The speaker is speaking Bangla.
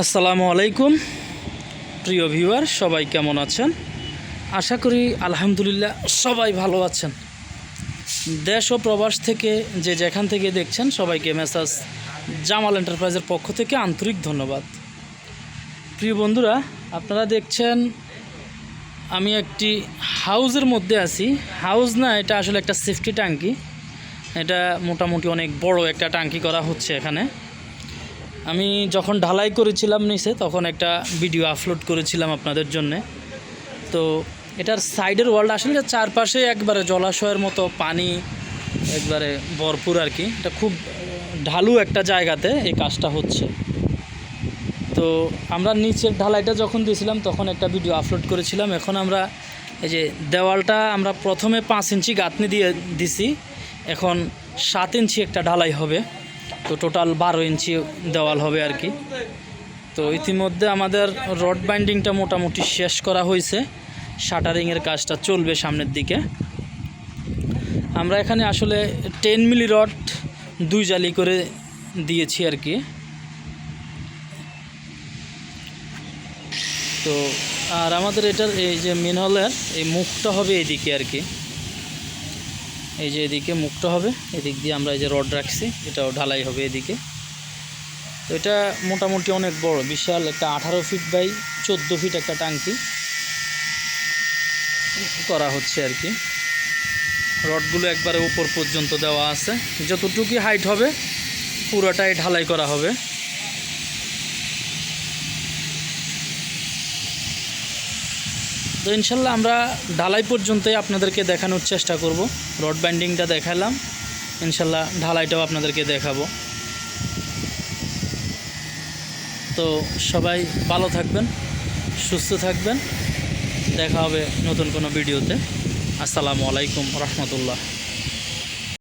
আসসালামু আলাইকুম। প্রিয় ভিউয়ার, সবাই কেমন আছেন? আশা করি আলহামদুলিল্লাহ সবাই ভালো আছেন। দেশ ও প্রবাস থেকে যে যেখান থেকে দেখছেন, সবাইকে মেসাজ জামাল এন্টারপ্রাইজের পক্ষ থেকে আন্তরিক ধন্যবাদ। প্রিয় বন্ধুরা, আপনারা দেখছেন, আমি একটি হাউজের মধ্যে আছি। হাউজ না, এটা আসলে একটা সেফটি ট্যাঙ্কি। এটা মোটামুটি অনেক বড় একটা ট্যাঙ্কি করা হচ্ছে এখানে। আমি যখন ঢালাই করেছিলাম নিচে, তখন একটা ভিডিও আপলোড করেছিলাম আপনাদের জন্যে। তো এটার সাইডের ওয়ালটা আসলে চারপাশে একবারে জলাশয়ের মতো পানি, একবারে ভরপুর আর কি। এটা খুব ঢালু একটা জায়গাতে এই কাজটা হচ্ছে। তো আমরা নিচের ঢালাইটা যখন দিয়েছিলাম, তখন একটা ভিডিও আপলোড করেছিলাম। এখন আমরা এই যে দেওয়ালটা, আমরা প্রথমে পাঁচ ইঞ্চি গাঁথনি দিয়ে দিছি। এখন সাত ইঞ্চি একটা ঢালাই হবে। তো টোটাল বারো ইঞ্চি দেওয়াল হবে আর কি। তো ইতিমধ্যে আমাদের রড বাইন্ডিংটা মোটামুটি শেষ করা হয়েছে। শাটারিংয়ের কাজটা চলবে সামনের দিকে। আমরা এখানে আসলে টেন মিলি রড দুই জালি করে দিয়েছি আর কি। তো আর আমাদের এটার এই যে মিনহলের এই মুখটা হবে এদিকে আর কি। এই যে এদিকে মুখটা হবে, এদিক দিয়ে আমরা এই যে রড রাখছি, এটাও ঢালাই হবে এদিকে। তো এটা মোটামুটি অনেক বড়, বিশাল একটা আঠারো ফিট বাই চোদ্দ ফিট একটা টাঙ্কি করা হচ্ছে আর কি। রডগুলো একবারে উপর পর্যন্ত দেওয়া আছে। যতটুকু হাইট হবে, পুরোটাই ঢালাই করা হবে। তো ইনশাল্লাহ আমরা ঢালাই পর্যন্তই আপনাদেরকে দেখানোর চেষ্টা করব। রড ব্যান্ডিংটা দেখালাম। ইনশাল্লাহ ঢালাইটাও আপনাদেরকে দেখাবো। তো সবাই ভালো থাকবেন, সুস্থ থাকবেন। দেখা হবে নতুন কোনো ভিডিওতে। আসসালামু আলাইকুম রহমতুল্লাহ।